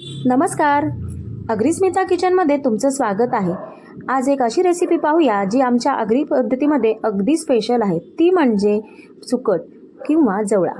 नमस्कार. अग्रिस्मिता किचनमध्ये तुमचं स्वागत आहे. आज एक अशी रेसिपी पाहूया जी आमच्या अग्री पद्धतीमध्ये अगदी स्पेशल आहे. ती म्हणजे सुकट किंवा जवळा.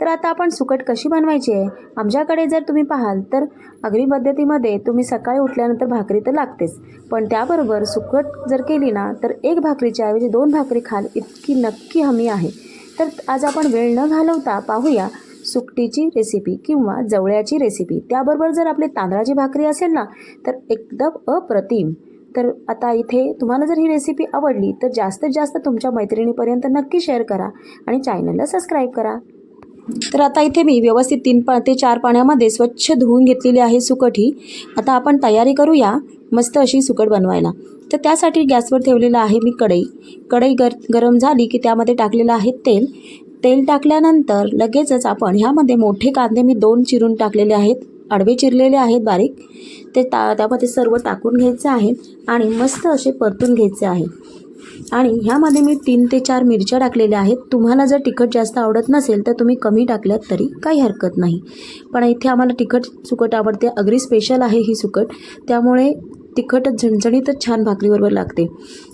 तर आता आपण सुकट कशी बनवायची आहे? आमच्याकडे जर तुम्ही पाहाल तर अग्री पद्धतीमध्ये तुम्ही सकाळी उठल्यानंतर भाकरी तर लागतेच. पण त्याबरोबर सुकट जर केली ना तर एक भाकरीच्या ऐवजी दोन भाकरी खाल इतकी नक्की हमी आहे. तर आज आपण वेळ न घालवता पाहूया सुकटीची रेसिपी किंवा जवळ्याची रेसिपी त्याबरोबर जर आपली तांदळाची भाकरी असेल ना तर एकदम अप्रतिम. तर आता इथे तुम्हाला जर ही रेसिपी आवडली तर जास्तीत जास्त तुमच्या मैत्रिणीपर्यंत नक्की शेअर करा आणि चॅनलला सबस्क्राईब करा. तर आता इथे मी व्यवस्थित तीन पा ते चार पाण्यामध्ये स्वच्छ धुवून घेतलेली आहे सुकट ही. आता आपण तयारी करूया मस्त अशी सुकट बनवायला. तर त्यासाठी गॅसवर ठेवलेलं आहे मी कढई. कढई गर गरम झाली की त्यामध्ये टाकलेलं आहे तेल. तेल टाकल्यानंतर लगेचच आपण ह्यामध्ये मोठे कांदे मी दोन चिरून टाकलेले आहेत आडवे चिरलेले आहेत बारीक. ते ता त्यामध्ये सर्व टाकून घ्यायचे आहे आणि मस्त असे परतून घ्यायचे आहे. आणि ह्यामध्ये मी तीन ते चार मिरच्या टाकलेल्या आहेत. तुम्हाला जर तिखट जास्त आवडत नसेल तर तुम्ही कमी टाकल्यात तरी काही हरकत नाही. पण इथे आम्हाला तिखट सुकट आवडते. अगदी स्पेशल आहे ही सुकट. त्यामुळे तिखटच झणझणीतच छान भाकरीबरोबर लागते.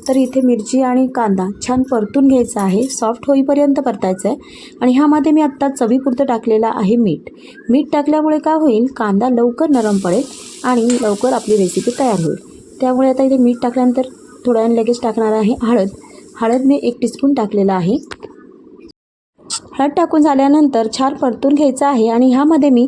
तर इथे मिरची आणि कांदा छान परतून घ्यायचा आहे. सॉफ्ट होईपर्यंत परतायचं आहे आणि ह्यामध्ये मी आत्ता चवीपुरतं टाकलेलं आहे मीठ. मीठ टाकल्यामुळे काय होईल? कांदा लवकर नरम पडेल आणि लवकर आपली रेसिपी तयार होईल. त्यामुळे आता इथे मीठ टाकल्यानंतर थोड्या लगेच टाकणार आहे हळद. हळद मी एक टीस्पून टाकलेला आहे. हळद टाकून झाल्यानंतर छान परतून घ्यायचं आहे आणि ह्यामध्ये मी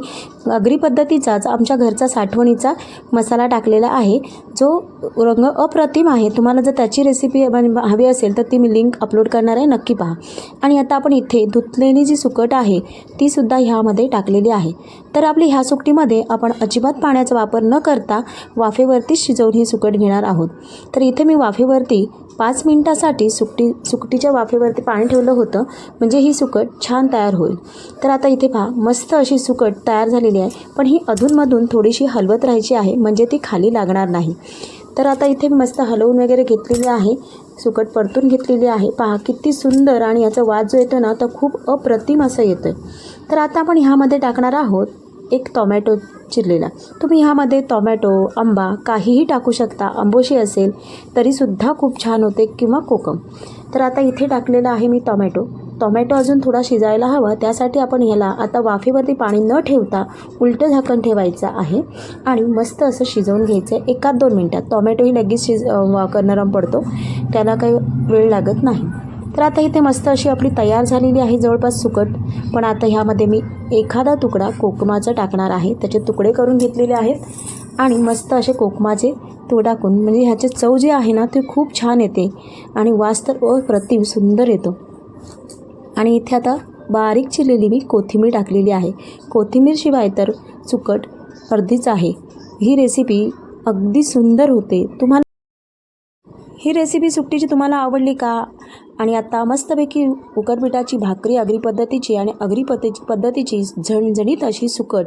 अग्री पद्धतीचाच आमच्या घरचा साठवणीचा मसाला टाकलेला आहे. जो रंग अप्रतिम आहे. तुम्हाला जर त्याची रेसिपी हवी असेल तर ती मी लिंक अपलोड करणार आहे. नक्की पहा. आणि आता आपण इथे धुतलेली जी सुकट आहे तीसुद्धा ह्यामध्ये टाकलेली आहे. तर आपली ह्या सुकटीमध्ये आपण अजिबात पाण्याचा वापर न करता वाफेवरतीच शिजवून ही सुकट घेणार आहोत. तर इथे मी वाफेवरती पाच मिनटासाठी सुकटी सुकटीच्या वाफेवरती पाणी ठेवलं होतं. म्हणजे ही सुकट छान तयार होईल. तर आता इथे पहा मस्त अशी सुकट तयार झालेली आहे. पण ही अधूनमधून थोडीशी हलवत राहायची आहे. म्हणजे ती खाली लागणार नाही. तर आता इथे मस्त हलवून वगैरे घेतलेली आहे. सुकट परतून घेतलेली आहे. पहा किती सुंदर आणि याचा वाद जो येतो ना तो खूप अप्रतिम असं येतं आहे तर आता आपण ह्यामध्ये टाकणार आहोत एक टॉमॅटो चिरलेला. तुम्ही ह्यामध्ये टॉमॅटो आंबा काहीही टाकू शकता. आंबोशी असेल तरीसुद्धा खूप छान होते किंवा कोकम. तर आता इथे टाकलेला आहे मी टॉमॅटो. टॉमॅटो अजून थोडा शिजायला हवा. त्यासाठी आपण ह्याला आता वाफेवरती पाणी न ठेवता उलटं झाकण ठेवायचं आहे आणि मस्त असं शिजवून घ्यायचं आहे एकाच दोन मिनटात. टॉमॅटोही लगेच शिज वा- नरम पडतो. त्याला काही वेळ लागत नाही. तर आता इथे मस्त अशी आपली तयार झालेली आहे जवळपास सुकट. पण आता ह्यामध्ये मी एखादा तुकडा कोकमाचा टाकणार आहे. त्याचे तुकडे करून घेतलेले आहेत. आणि मस्त असे कोकमाचे तो टाकून म्हणजे ह्याचे चव जे आहे ना ते खूप छान येते. आणि वास तर अप्रतिम सुंदर येतो. आणि इथे आता बारीक चिरलेली मी कोथिंबीर टाकलेली आहे. कोथिंबीरशिवाय तर सुकट अर्धीच आहे. ही रेसिपी अगदी सुंदर होते. तुम्हाला ही रेसिपी सुट्टीची तुम्हाला आवडली का? आणि आत्ता मस्तपैकी उकडपिठाची भाकरी अग्री पद्धतीची आणि अग्री पद्धती पद्धतीची झणझणीत अशी सुकट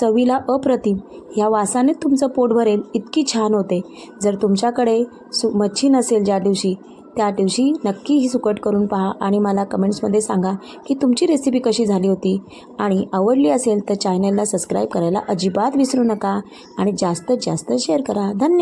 चवीला अप्रतिम ह्या वासाने तुमचं पोट भरेल इतकी छान होते. जर तुमच्याकडे सु मच्छी नसेल ज्या दिवशी त्या दिवशी नक्की ही सुकट करून पहा आणि मला कमेंट्समध्ये सांगा की तुमची रेसिपी कशी झाली होती. आणि आवडली असेल तर चॅनलला सबस्क्राईब करायला अजिबात विसरू नका आणि जास्तीत जास्त शेअर करा. धन्यवाद